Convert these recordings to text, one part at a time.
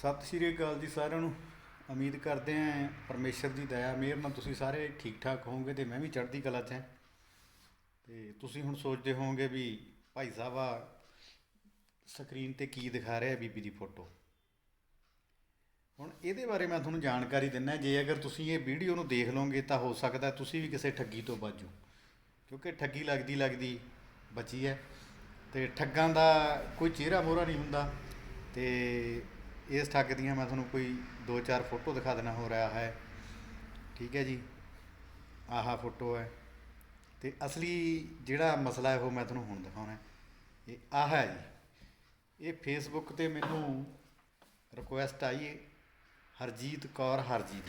ਸਤਿ ਸ਼੍ਰੀ ਅਕਾਲ ਜੀ ਸਾਰਿਆਂ ਨੂੰ। ਉਮੀਦ ਕਰਦੇ ਆਂ ਪਰਮੇਸ਼ਰ ਦੀ ਦਇਆ, ਮਿਹਰ ਨਾਲ ਤੁਸੀਂ ਸਾਰੇ ਠੀਕ ਠਾਕ ਹੋਵੋਗੇ ਤੇ ਮੈਂ ਵੀ ਚੜ੍ਹਦੀ ਕਲਾ 'ਚ ਹਾਂ। ਤੇ ਤੁਸੀਂ ਹੁਣ ਸੋਚਦੇ ਹੋਵੋਗੇ ਵੀ ਭਾਈ ਸਾਹਿਬ ਆ ਸਕਰੀਨ ਤੇ ਕੀ ਦਿਖਾ ਰਿਹਾ ਬੀਬੀ ਦੀ ਫੋਟੋ। ਹੁਣ ਇਹਦੇ ਬਾਰੇ ਮੈਂ ਤੁਹਾਨੂੰ ਜਾਣਕਾਰੀ ਦਿੰਦਾ, ਜੇ ਅਗਰ ਤੁਸੀਂ ਇਹ ਵੀਡੀਓ ਨੂੰ ਦੇਖ ਲਓਗੇ ਤਾਂ ਹੋ ਸਕਦਾ ਤੁਸੀਂ ਵੀ ਕਿਸੇ ਠੱਗੀ ਤੋਂ ਬਚੋ ਕਿਉਂਕਿ ਠੱਗੀ ਲੱਗਦੀ ਲੱਗਦੀ ਬਚੀ ਹੈ ਤੇ ਠੱਗਾਂ ਦਾ ਕੋਈ ਚਿਹਰਾ ਮੋਹਰਾ ਨਹੀਂ ਹੁੰਦਾ ਤੇ ਇਸ ਠੱਗ ਦੀਆਂ ਮੈਂ ਤੁਹਾਨੂੰ ਕੋਈ ਦੋ ਚਾਰ ਫੋਟੋ ਦਿਖਾ ਦੇਣਾ ਹੋ, ਰਿਹਾ ਹੈ। ਠੀਕ ਹੈ ਜੀ। ਆਹਾ ਫੋਟੋ ਹੈ। ਤੇ ਅਸਲੀ ਜਿਹੜਾ ਮਸਲਾ ਹੈ, ਉਹ ਮੈਂ ਤੁਹਾਨੂੰ ਹੁਣ ਦਿਖਾਉਣਾ ਇਹ ਆਹ ਹੈ ਜੀ। ਇਹ ਫੇਸਬੁੱਕ ਤੇ ਮੈਨੂੰ ਰਿਕੁਐਸਟ ਆਈ ਹੈ, ਹਰਜੀਤ ਕੌਰ ਹਰਜੀਤ।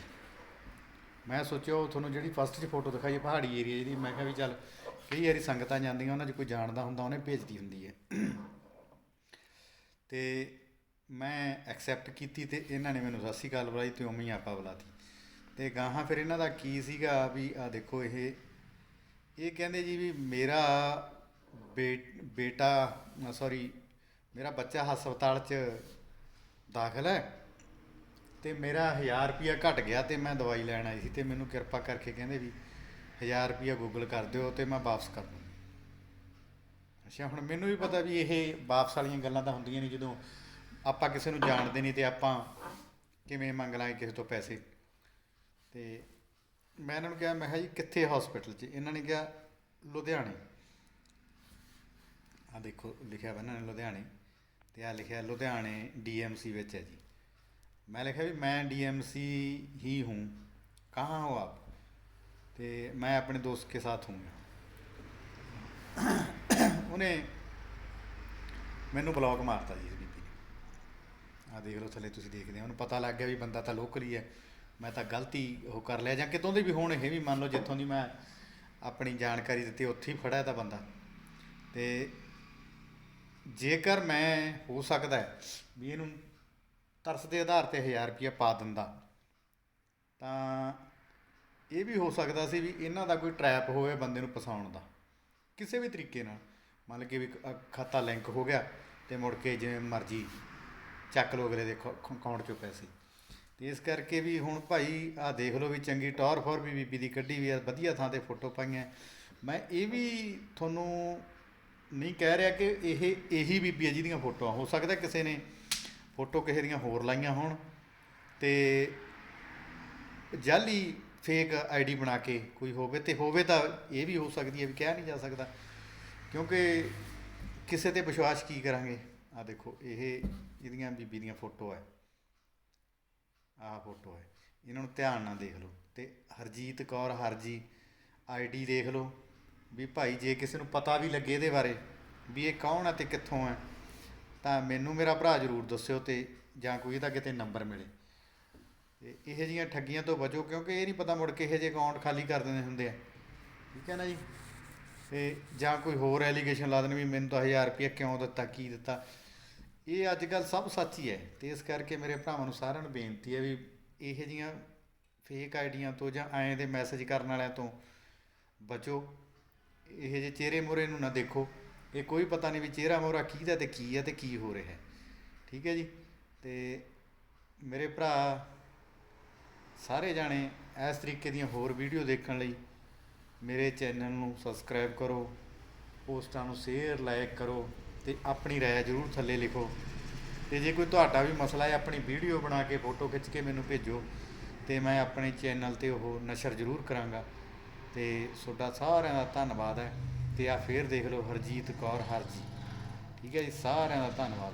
ਮੈਂ ਸੋਚਿਆ ਉਹ ਤੁਹਾਨੂੰ ਜਿਹੜੀ ਫਸਟ 'ਚ ਫੋਟੋ ਦਿਖਾਈ ਹੈ, ਪਹਾੜੀ ਏਰੀਆ ਜਿਹਦੀ ਮੈਂ ਕਿਹਾ ਵੀ ਚੱਲ, ਕਈ ਵਾਰੀ ਸੰਗਤਾਂ ਜਾਂਦੀਆਂ, ਉਹਨਾਂ 'ਚ ਕੋਈ ਜਾਣਦਾ ਹੁੰਦਾ, ਉਹਨੇ ਭੇਜਦੀ ਹੁੰਦੀ ਹੈ। ਤੇ ਮੈਂ ਐਕਸੈਪਟ ਕੀਤੀ ਤੇ ਇਹਨਾਂ ਨੇ ਮੈਨੂੰ ਸਤਿ ਸ਼੍ਰੀ ਅਕਾਲ ਬੁਲਾਈ ਤੇ ਉਵੇਂ ਹੀ ਆਪਾਂ ਬੁਲਾਤੀ। ਤੇ ਗਾਹਾਂ ਫਿਰ ਇਹਨਾਂ ਦਾ ਕੀ ਸੀਗਾ ਵੀ ਆ ਦੇਖੋ ਇਹ ਇਹ ਕਹਿੰਦੇ ਜੀ ਵੀ ਮੇਰਾ ਬੇ- ਬੇਟਾ ਸੌਰੀ ਮੇਰਾ ਬੱਚਾ ਹਸਪਤਾਲ 'ਚ ਦਾਖਲ ਹੈ ਤੇ ਮੇਰਾ 1000 ਰੁਪਿਆ ਘਟ ਗਿਆ ਤੇ ਮੈਂ ਦਵਾਈ ਲੈਣ ਆਈ ਸੀ ਤੇ ਮੈਨੂੰ ਕਿਰਪਾ ਕਰਕੇ ਕਹਿੰਦੇ ਵੀ 1000 ਰੁਪਿਆ ਗੂਗਲ ਕਰ ਦਿਓ ਤੇ ਮੈਂ ਵਾਪਸ ਕਰ ਦੂੰ ਅੱਛਾ, ਹੁਣ ਮੈਨੂੰ ਵੀ ਪਤਾ ਵੀ ਇਹ ਵਾਪਸ ਵਾਲੀਆਂ ਗੱਲਾਂ ਤਾਂ ਹੁੰਦੀਆਂ ਨਹੀਂ ਜਦੋਂ ਆਪਾਂ ਕਿਸੇ ਨੂੰ ਜਾਣਦੇ ਨਹੀਂ ਤੇ ਆਪਾਂ ਕਿਵੇਂ ਮੰਗ ਲਾਂਗੇ ਕਿਸੇ ਤੋਂ ਪੈਸੇ? ਤੇ ਮੈਂ ਇਹਨਾਂ ਨੂੰ ਕਿਹਾ, ਮੈਂ ਕਿਹਾ ਜੀ, ਕਿੱਥੇ ਹਸਪੀਟਲ 'ਚ? ਇਹਨਾਂ ਨੇ ਕਿਹਾ, ਲੁਧਿਆਣੇ। ਆ ਦੇਖੋ, ਲਿਖਿਆ ਵਾ ਇਹਨਾਂ ਨੇ ਲੁਧਿਆਣੇ। ਤੇ ਆ ਲਿਖਿਆ, ਲੁਧਿਆਣੇ ਡੀਐਮਸੀ ਵਿੱਚ ਹੈ ਜੀ। ਮੈਂ ਲਿਖਿਆ ਵੀ ਮੈਂ ਡੀਐਮਸੀ ਹੀ ਹੂੰ। ਕਹਾਂ ਹੋ ਆਪ? ਤੇ ਮੈਂ ਆਪਣੇ ਦੋਸਤ ਕੇ ਸਾਥ ਹੂੰ। ਉਹਨੇ ਮੈਨੂੰ ਬਲੌਕ ਮਾਰਤਾ ਜੀ। ਆ ਦੇਖ ਲਓ ਥੱਲੇ ਤੁਸੀਂ ਦੇਖਦੇ ਹੋ, ਉਹਨੂੰ ਪਤਾ ਲੱਗ ਗਿਆ ਵੀ ਬੰਦਾ ਤਾਂ ਲੋਕਲ ਹੀ। ਹੈ ਮੈਂ ਤਾਂ ਗਲਤੀ ਉਹ ਕਰ ਲਿਆ, ਜਾਂ ਕਿਤੋਂ ਦੀ ਵੀ ਹੁਣ, ਇਹ ਵੀ ਮੰਨ ਲਓ ਜਿੱਥੋਂ ਦੀ ਮੈਂ ਆਪਣੀ ਜਾਣਕਾਰੀ ਦਿੱਤੀ, ਉੱਥੇ ਹੀ ਫੜਿਆ ਤਾਂ ਬੰਦਾ। ਤੇ ਜੇਕਰ ਮੈਂ, ਹੋ ਸਕਦਾ ਵੀ ਇਹਨੂੰ ਤਰਸ ਦੇ ਆਧਾਰ ਤੇ 1000 ਰੁਪਇਆ ਪਾ ਦਿੰਦਾ, ਤਾਂ ਇਹ ਵੀ ਹੋ ਸਕਦਾ ਸੀ ਵੀ ਇਹਨਾਂ ਦਾ ਕੋਈ ਟਰੈਪ ਹੋਵੇ ਬੰਦੇ ਨੂੰ ਫਸਾਉਣ ਦਾ। ਕਿਸੇ ਵੀ ਤਰੀਕੇ ਨਾਲ। ਮੰਨ ਕੇ ਵੀ ਖਾਤਾ ਲਿੰਕ ਹੋ ਗਿਆ ਤੇ ਮੁੜ ਕੇ ਜਿਵੇਂ ਮਰਜ਼ੀ ਚੱਕ ਲੋ ਅਗਲੇ ਦੇ ਅਕਾਊਂਟ ਚੋਂ ਪੈਸੇ। ਤੇ ਇਸ ਕਰਕੇ ਵੀ ਹੁਣ ਭਾਈ ਆ ਦੇਖ ਲਓ ਵੀ ਚੰਗੀ ਟੌਰ ਫੋਰ ਵੀ ਬੀਬੀ ਦੀ ਕੱਢੀ ਵੀ ਆ, ਵਧੀਆ ਥਾਂ ਤੇ ਫੋਟੋ ਪਾਈਆਂ। ਮੈਂ ਇਹ ਵੀ ਤੁਹਾਨੂੰ ਨਹੀਂ ਕਹਿ ਰਿਹਾ ਕਿ ਇਹ, ਇਹੀ ਬੀਬੀ ਹੈ ਜਿਹਦੀਆਂ ਫੋਟੋਆਂ, ਹੋ ਸਕਦਾ ਕਿਸੇ ਨੇ ਫੋਟੋ ਕਿਸੇ ਦੀਆਂ ਹੋਰ ਲਾਈਆਂ ਹੋਣ। ਤੇ ਜਾਲੀ ਫੇਕ ਆਈਡੀ ਬਣਾ ਕੇ ਕੋਈ ਹੋਵੇ, ਤੇ ਹੋਵੇ ਤਾਂ ਇਹ ਵੀ ਹੋ ਸਕਦੀ ਹੈ ਵੀ ਕਿਹਾ ਨਹੀਂ ਜਾ ਸਕਦਾ। ਕਿਉਂਕਿ ਕਿਸੇ ਤੇ ਵਿਸ਼ਵਾਸ ਕੀ ਕਰਾਂਗੇ? ਆ ਦੇਖੋ, ਇਹ ਇਹਦੀਆਂ ਬੀਬੀ ਦੀਆਂ ਫੋਟੋ ਹੈ। ਆਹ ਫੋਟੋ ਹੈ। ਇਹਨਾਂ ਨੂੰ ਧਿਆਨ ਨਾਲ ਦੇਖ ਲਓ ਤੇ ਹਰਜੀਤ ਕੌਰ ਹਰਜੀ ਆਈਡੀ ਦੇਖ ਲਓ ਵੀ ਭਾਈ ਜੇ ਕਿਸੇ ਨੂੰ ਪਤਾ ਵੀ ਲੱਗੇ ਇਹਦੇ ਬਾਰੇ ਵੀ ਇਹ ਕੌਣ ਹੈ ਤੇ ਕਿੱਥੋਂ ਹੈ, ਤਾਂ ਮੈਨੂੰ ਮੇਰਾ ਭਰਾ ਜ਼ਰੂਰ ਦੱਸਿਓ ਤੇ ਜਾਂ ਕੋਈ ਇਹਦਾ ਕਿਤੇ ਨੰਬਰ ਮਿਲੇ। ਤੇ ਇਹੋ ਜਿਹੀਆਂ ਠੱਗੀਆਂ ਤੋਂ ਬਚੋ ਕਿਉਂਕਿ ਇਹ ਨਹੀਂ ਪਤਾ ਮੁੜ ਕੇ ਇਹੋ ਜਿਹੇ ਅਕਾਊਂਟ ਖਾਲੀ ਕਰ ਦਿੰਦੇ ਹੁੰਦੇ ਆ। ਠੀਕ ਹੈ ਨਾ ਜੀ? ਤੇ ਜਾਂ ਕੋਈ ਹੋਰ ਐਲੀਗੇਸ਼ਨ ਲਾ ਦੇਣ ਵੀ ਮੈਨੂੰ ਤਾਂ 1000 ਰੁਪਏ ਕਿਉਂ ਦਿੱਤਾ, ਕੀ ਦਿੱਤਾ। ਇਹ ਅੱਜ ਕੱਲ ਸਭ ਸੱਚ ਹੀ ਹੈ ਤੇ ਇਸ ਕਰਕੇ ਮੇਰੇ ਭਰਾਵਾਂ ਨੂੰ ਸਾਰਿਆਂ ਨੂੰ ਬੇਨਤੀ ਹੈ ਵੀ ਇਹੋ ਜਿਹੀਆਂ ਫੇਕ ਆਈਡੀਆਂ ਤੋਂ ਜਾਂ ਐਂ ਦੇ ਮੈਸੇਜ ਕਰਨ ਵਾਲਿਆਂ ਤੋਂ ਬਚੋ। ਇਹੋ ਜਿਹੇ ਚਿਹਰੇ ਮੋਰੇ ਨੂੰ ਨਾ ਦੇਖੋ, ਇਹ ਕੋਈ ਪਤਾ ਨਹੀਂ ਵੀ ਚਿਹਰਾ ਮੋਰਾ ਦਾ ਤੇ ਕੀ ਹੈ ਤੇ ਕੀ ਹੋ ਰਿਹਾ ਹੈ। ਠੀਕ ਹੈ ਜੀ? ਤੇ ਮੇਰੇ ਭਰਾ ਸਾਰੇ ਜਾਣੇ ਇਸ ਤਰੀਕੇ ਦੀਆਂ ਹੋਰ ਵੀਡੀਓ ਦੇਖਣ ਲਈ ਮੇਰੇ ਚੈਨਲ ਨੂੰ ਸਬਸਕ੍ਰਾਈਬ ਕਰੋ, ਪੋਸਟਾਂ ਨੂੰ ਸ਼ੇਅਰ ਲਾਈਕ ਕਰੋ ਤੇ ਆਪਣੀ ਰਾਏ ਜ਼ਰੂਰ ਥੱਲੇ ਲਿਖੋ। ਤੇ ਜੇ ਕੋਈ ਤੁਹਾਡਾ ਵੀ ਮਸਲਾ ਹੈ, ਆਪਣੀ ਵੀਡੀਓ ਬਣਾ ਕੇ ਫੋਟੋ ਖਿੱਚ ਕੇ ਮੈਨੂੰ ਭੇਜੋ ਤੇ ਮੈਂ ਆਪਣੇ ਚੈਨਲ ਤੇ ਉਹ ਨਸ਼ਰ ਜ਼ਰੂਰ ਕਰਾਂਗਾ। ਤੇ ਤੁਹਾਡਾ ਸਾਰਿਆਂ ਦਾ ਧੰਨਵਾਦ ਹੈ ਤੇ ਆ ਫੇਰ ਦੇਖ ਲਓ ਹਰਜੀਤ ਕੌਰ ਹਰਜੀ। ਠੀਕ ਹੈ ਜੀ, ਸਾਰਿਆਂ ਦਾ ਧੰਨਵਾਦ।